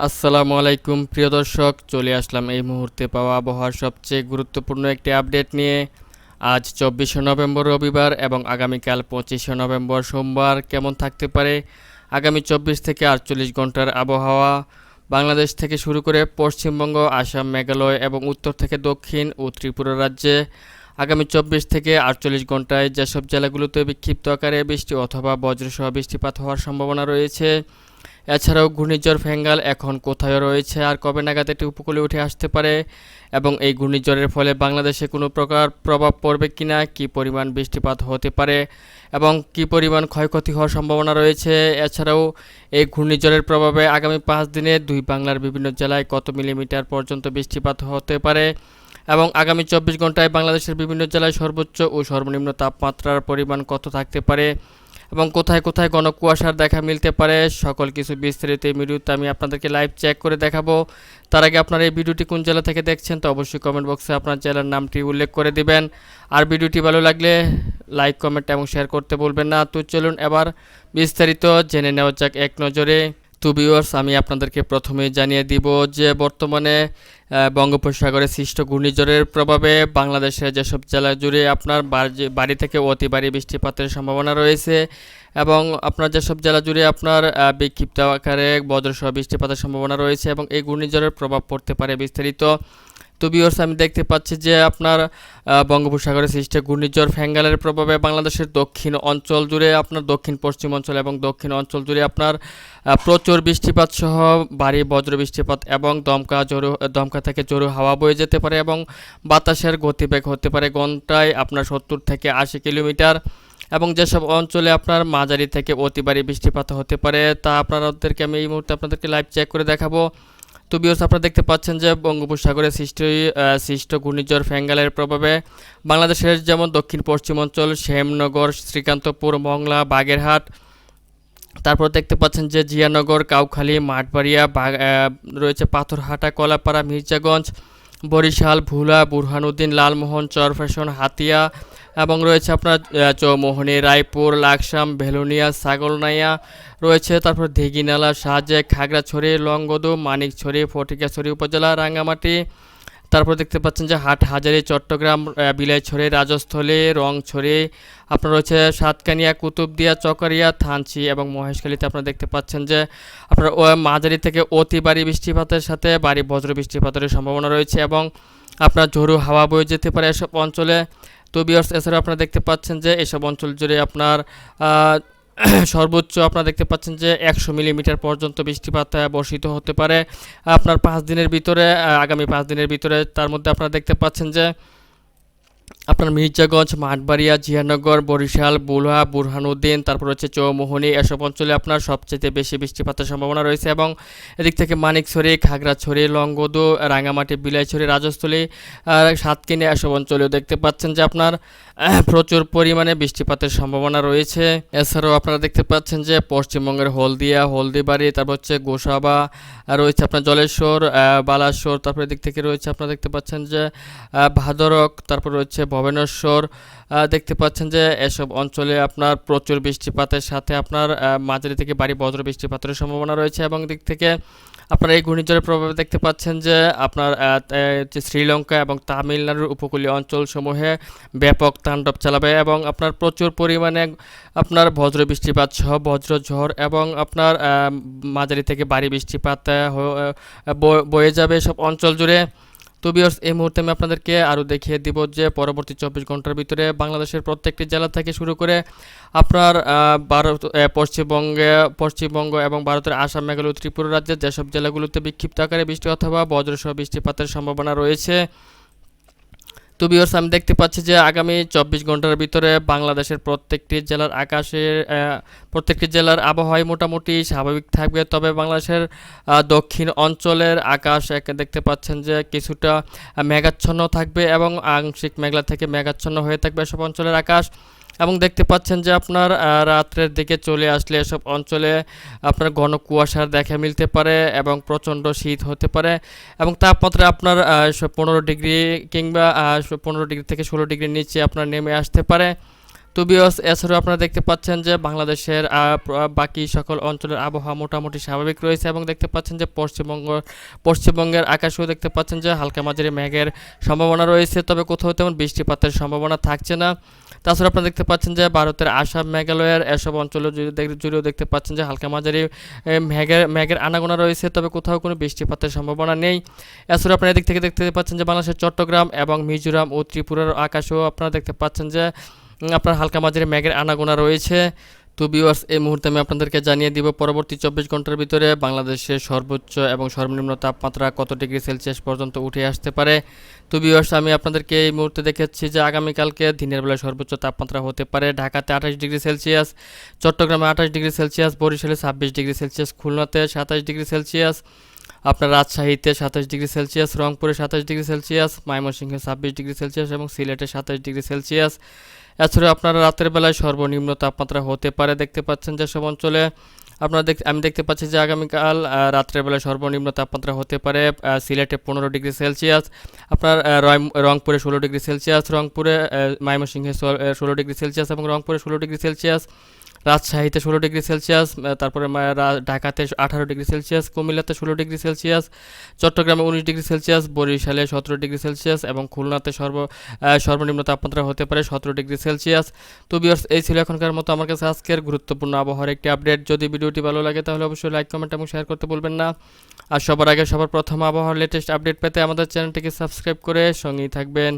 আসসালামু আলাইকুম, প্রিয় দর্শক, চলে আসলাম এই মুহূর্তে পাওয়া আবহাওয়ার সবচেয়ে গুরুত্বপূর্ণ একটি আপডেট নিয়ে। আজ চব্বিশে নভেম্বর রবিবার এবং আগামীকাল পঁচিশে নভেম্বর সোমবার কেমন থাকতে পারে? আগামী চব্বিশ থেকে আটচল্লিশ ঘণ্টার আবহাওয়া। বাংলাদেশ থেকে শুরু করে পশ্চিমবঙ্গ, আসাম, মেঘালয় এবং উত্তর থেকে দক্ষিণ ও ত্রিপুরা রাজ্যে আগামী চব্বিশ থেকে আটচল্লিশ ঘন্টায় যেসব জেলাগুলোতে বিক্ষিপ্ত আকারে বৃষ্টি অথবা বজ্রসহ বৃষ্টিপাত হওয়ার সম্ভাবনা রয়েছে এছাড়াও ঘূর্ণিঝড় ফেঙ্গাল এখন কোথায় রয়েছে আর কবে নাগাদ এটি উপকূলে উঠে আসতে পারে? এবং এই ঘূর্ণিঝড়ের ফলে বাংলাদেশে কোনো প্রকার প্রভাব পড়বে কিনা? কি পরিমাণ বৃষ্টিপাত হতে পারে? এবং কি পরিমাণ ক্ষয়ক্ষতি হওয়ার সম্ভাবনা রয়েছে? এছাড়াও এই ঘূর্ণিঝড়ের প্রভাবে আগামী পাঁচ দিনে দুই বাংলার বিভিন্ন জেলায় কত মিলিমিটার পর্যন্ত বৃষ্টিপাত হতে পারে? এবং আগামী চব্বিশ ঘন্টায় বাংলাদেশের বিভিন্ন জেলায় সর্বোচ্চ ও সর্বনিম্ন তাপমাত্রার পরিমাণ কত থাকতে পারে? এবং কোথায় কোথায় ঘন কুয়াশার দেখা মিলতে পারে, সকল কিছু বিস্তারিত এই ভিডিওতে আমি আপনাদেরকে লাইভ চেক করে দেখাবো। তার আগে আপনারা এই ভিডিওটি কোন জেলা থেকে দেখছেন তো অবশ্যই কমেন্ট বক্সে আপনার জেলার নামটি উল্লেখ করে দিবেন। আর ভিডিওটি ভালো লাগলে লাইক কমেন্ট এবং শেয়ার করতে বলবেন না। তো চলুন এবার বিস্তারিত জেনে নেওয়া যাক এক নজরে। টু ভিউয়ার্স আমি আপনাদেরকে প্রথমেই জানিয়ে দিব যে বর্তমানে বঙ্গোপসাগরে সৃষ্ট ঘূর্ণিঝড়ের প্রভাবে বাংলাদেশের যেসব জেলা জুড়ে আপনার বাড়ি থেকে অতি ভারী বৃষ্টিপাতের সম্ভাবনা রয়েছে এবং আপনার যেসব জেলা জুড়ে আপনার বিক্ষিপ্ত আকারে বজ্রসহ বৃষ্টিপাতের সম্ভাবনা রয়েছে এবং এই ঘূর্ণিঝড়ের প্রভাব পড়তে পারে বিস্তারিত তো ভিউয়ার্স আমি দেখতে পাচ্ছি যে আপনার বঙ্গোপসাগরে সৃষ্ট ঘূর্ণিঝড় ফ্যাঙ্গালের প্রভাবে বাংলাদেশের দক্ষিণ অঞ্চল জুড়ে আপনার দক্ষিণ, পশ্চিম অঞ্চল এবং দক্ষিণ অঞ্চল জুড়ে আপনার প্রচুর বৃষ্টিপাত সহ ভারী বজ্র বৃষ্টিপাত এবং দমকা জোরু দমকা থেকে জোরু হাওয়া বয়ে যেতে পারে এবং বাতাসের গতিবেগ হতে পারে ঘন্টায় আপনার সত্তর থেকে আশি কিলোমিটার এবং যেসব অঞ্চলে আপনার মাঝারি থেকে অতি ভারী বৃষ্টিপাত হতে পারে তা আপনাদেরকে আমি এই মুহূর্তে আপনাদেরকে লাইভ চেক করে দেখাবো। তো বিয়স আপনারা দেখতে পাচ্ছেন যে বঙ্গোপসাগরে সৃষ্ট সৃষ্ট ঘূর্ণিঝড় ফেঙ্গালের প্রভাবে বাংলাদেশের যেমন দক্ষিণ পশ্চিমাঞ্চল শ্যামনগর, শ্রীকান্তপুর, মংলা, বাগেরহাট, তারপর দেখতে পাচ্ছেন যে জিয়ানগর, কাউখালী, মাঠবাড়িয়া রয়েছে পাথরহাটা, কলাপাড়া, মির্জাগঞ্জ বরিশাল, ভুলা, বুরহানুদ্দিন, লালমোহন, চরফ্যাশন, হাতিয়া এবং রয়েছে আপনার চৌমোহনী, রায়পুর, লাকসাম, ভেলুনিয়া, ছাগলনাইয়া, রয়েছে তারপর দিঘিনালা সাহায্যে খাগড়াছড়ি, লংগদু, মানিকছড়ি, ফটিকাছড়ি উপজেলা, রাঙ্গামাটি তারপর দেখতে পাচ্ছেন যে হাট হাজারি চট্টগ্রাম আহ, রাজস্থলে রংছড়ি আপনার রয়েছে সাতকানিয়া কুতুবদিয়া চকরিয়া থানচি এবং মহেশখালীতে আপনারা দেখতে পাচ্ছেন যে আপনার মাঝারি থেকে অতি ভারী বৃষ্টিপাতের সাথে বাড়ি বজ্র বৃষ্টিপাতের সম্ভাবনা রয়েছে এবং আপনার ঝোড়ো হাওয়া বয়ে যেতে পারে এসব অঞ্চলে। তো বিয়ার্স এছাড়াও আপনারা দেখতে পাচ্ছেন যে এসব অঞ্চল জুড়ে আপনার সর্বোচ্চ আপনারা দেখতে পাচ্ছেন যে একশো মিলিমিটার পর্যন্ত বৃষ্টিপাত বর্ষিত হতে পারে। আপনার পাঁচ দিনের ভিতরে আগামী পাঁচ দিনের ভিতরে তার মধ্যে আপনারা দেখতে পাচ্ছেন যে আপনার মির্জাগঞ্জ, মাঠবাড়িয়া, জিয়ানগর, বরিশাল, বুলহা, বুরহানুদ্দিন, তারপর হচ্ছে চৌমোহনী এসব অঞ্চলে আপনার সবচেয়ে বেশি বৃষ্টিপাতের সম্ভাবনা রয়েছে এবং এদিক থেকে মানিকছড়ি, খাগড়াছড়ি, লংগদু রাঙামাটি বিলাইছড়ি, রাজস্থলী সাতকিনি এসব অঞ্চলেও দেখতে পাচ্ছেন যে আপনার প্রচুর পরিমাণে বৃষ্টিপাতের সম্ভাবনা রয়েছে। এছাড়াও আপনারা দেখতে পাচ্ছেন যে পশ্চিমবঙ্গের হলদিয়া, হলদিবাড়ি, তারপর হচ্ছে গোসাবা রয়েছে আপনার জলেশ্বর বালাসোর, তারপরে দিক থেকে রয়েছে আপনারা দেখতে পাচ্ছেন যে ভাদরক, তারপর রয়েছে ভবেনেশ্বর দেখতে পাচ্ছেন যে এসব অঞ্চলে আপনার প্রচুর বৃষ্টিপাতের সাথে আপনার মাঝারি থেকে বাড়ি বজ্র বৃষ্টিপাতের সম্ভাবনা রয়েছে এবং দিক থেকে আপনারা এই ঘূর্ণিঝড়ের প্রভাবে দেখতে পাচ্ছেন যে আপনার যে শ্রীলঙ্কা এবং তামিলনাড়ুর উপকূলীয় অঞ্চলসমূহে ব্যাপক তাণ্ডব চালাবে এবং আপনার প্রচুর পরিমাণে আপনার বজ্র বৃষ্টিপাত সহ বজ্র ঝড় এবং আপনার মাঝারি থেকে ভারী বৃষ্টিপাত বয়ে যাবে সব অঞ্চল জুড়ে। তো বিয়ার্স এই মুহূর্তে আমি আপনাদেরকে আরও দেখিয়ে দিব যে পরবর্তী চব্বিশ ঘণ্টার ভিতরে বাংলাদেশের প্রত্যেকটি জেলা থেকে শুরু করে আপনার ভারত পশ্চিমবঙ্গে, পশ্চিমবঙ্গ এবং ভারতের আসাম, মেঘালয় ত্রিপুরা রাজ্যের যেসব জেলাগুলোতে বিক্ষিপ্ত আকারে বৃষ্টি অথবা বজ্রসহ বৃষ্টিপাতের সম্ভাবনা রয়েছে তো বিয়ার্স আমি দেখতে পাচ্ছি যে আগামী চব্বিশ ঘণ্টার ভিতরে বাংলাদেশের প্রত্যেকটি জেলার আকাশে আহ, প্রত্যেকটি জেলার আবহাওয়াই মোটামুটি স্বাভাবিক থাকবে। তবে বাংলাদেশের দক্ষিণ অঞ্চলের আকাশ দেখতে পাচ্ছেন যে কিছুটা মেঘাচ্ছন্ন থাকবে এবং আংশিক মেঘলা থেকে মেঘাচ্ছন্ন হয়ে থাকবে সব অঞ্চলের আকাশ। এবং দেখতে পাচ্ছেন যে আপনার রাত্রের দিকে চলে আসলে এসব অঞ্চলে আপনার ঘন কুয়াশার দেখা মিলতে পারে এবং প্রচণ্ড শীত হতে পারে এবং তাপমাত্রা আপনার পনেরো ডিগ্রি কিংবা পনেরো ডিগ্রি থেকে ষোলো ডিগ্রির নিচে আপনার নেমে আসতে পারে। তো এছাড়াও আপনারা দেখতে পাচ্ছেন যে বাংলাদেশের বাকি সকল অঞ্চলের আবহাওয়া মোটামুটি স্বাভাবিক রয়েছে এবং দেখতে পাচ্ছেন যে পশ্চিমবঙ্গ, পশ্চিমবঙ্গের আকাশেও দেখতে পাচ্ছেন যে হালকা মাঝারি মেঘের সম্ভাবনা রয়েছে, তবে কোথাও তেমন বৃষ্টিপাতের সম্ভাবনা থাকছে না। তাছাড়া আপনারা দেখতে পাচ্ছেন যে ভারতের আসাম, মেঘালয়ের এসব অঞ্চলে জুড়েও দেখতে পাচ্ছেন যে হালকা মাঝারি মেঘের মেঘের আনাগোনা রয়েছে, তবে কোথাও কোনো বৃষ্টিপাতের সম্ভাবনা নেই। এছাড়া আপনারা এদিক থেকে দেখতে পাচ্ছেন যে বাংলাদেশের চট্টগ্রাম এবং মিজোরাম ও ত্রিপুরার আকাশেও আপনারা দেখতে পাচ্ছেন যে আপনার হালকা মাঝারি মেঘের আনাগোনা রয়েছে। তো ভিউয়ার্স এই মুহূর্তে আমি আপনাদেরকে জানিয়ে দিব, পরবর্তী চব্বিশ ঘণ্টার ভিতরে বাংলাদেশের সর্বোচ্চ এবং সর্বনিম্ন তাপমাত্রা কত ডিগ্রি সেলসিয়াস পর্যন্ত উঠে আসতে পারে। তো ভিউয়ার্স আমি আপনাদেরকে এই মুহূর্তে দেখাচ্ছি যে আগামীকালকে দিনের বেলায় সর্বোচ্চ তাপমাত্রা হতে পারে ঢাকাতে আঠাশ ডিগ্রি সেলসিয়াস, চট্টগ্রামে আঠাশ ডিগ্রি সেলসিয়াস, বরিশালে ছাব্বিশ ডিগ্রি সেলসিয়াস, খুলনাতে সাতাশ ডিগ্রি সেলসিয়াস, আপনার রাজশাহীতে সাতাশ ডিগ্রি সেলসিয়াস, রংপুরে সাতাশ ডিগ্রি সেলসিয়াস, ময়মনসিংহে ছাব্বিশ ডিগ্রি সেলসিয়াস এবং সিলেটে সাতাশ ডিগ্রি সেলসিয়াস। এছাড়াও আপনারা রাতের বেলায় সর্বনিম্ন তাপমাত্রা হতে পারে, দেখতে পাচ্ছেন যে সব অঞ্চলে আপনারা দেখ, আমি দেখতে পাচ্ছি যে আগামীকাল রাত্রেবেলায় সর্বনিম্ন তাপমাত্রা হতে পারে সিলেটে পনেরো ডিগ্রি সেলসিয়াস, আপনার রংপুরে ষোলো ডিগ্রি সেলসিয়াস, রংপুরে ময়মনসিংহে ষোলো ডিগ্রি সেলসিয়াস এবং রংপুরে ষোলো ডিগ্রি সেলসিয়াস। রাজশাহীতে ষোলো ডিগ্রি সেলসিয়াস তারপরে ঢাকাতে আঠারো ডিগ্রি সেলসিয়াস, কুমিল্লাতে ষোলো ডিগ্রি সেলসিয়াস, চট্টগ্রামে উনিশ ডিগ্রি সেলসিয়াস, বরিশালে সতেরো ডিগ্রি সেলসিয়াস এবং খুলনাতে সর্ব সর্বনিম্ন তাপমাত্রা হতে পারে সতেরো ডিগ্রি সেলসিয়াস। তো বিয়ার্স এই ছিল এখনকার মতো আমার কাছে আজকের গুরুত্বপূর্ণ আবহাওয়ার একটি আপডেট। যদি ভিডিওটি ভালো লাগে তাহলে অবশ্যই লাইক, কমেন্ট এবং শেয়ার করতে বলবেন না। আর সবার আগে সবার প্রথম আবহাওয়ার লেটেস্ট আপডেট পেতে আমাদের চ্যানেলটিকে সাবস্ক্রাইব করে সঙ্গেই থাকবেন।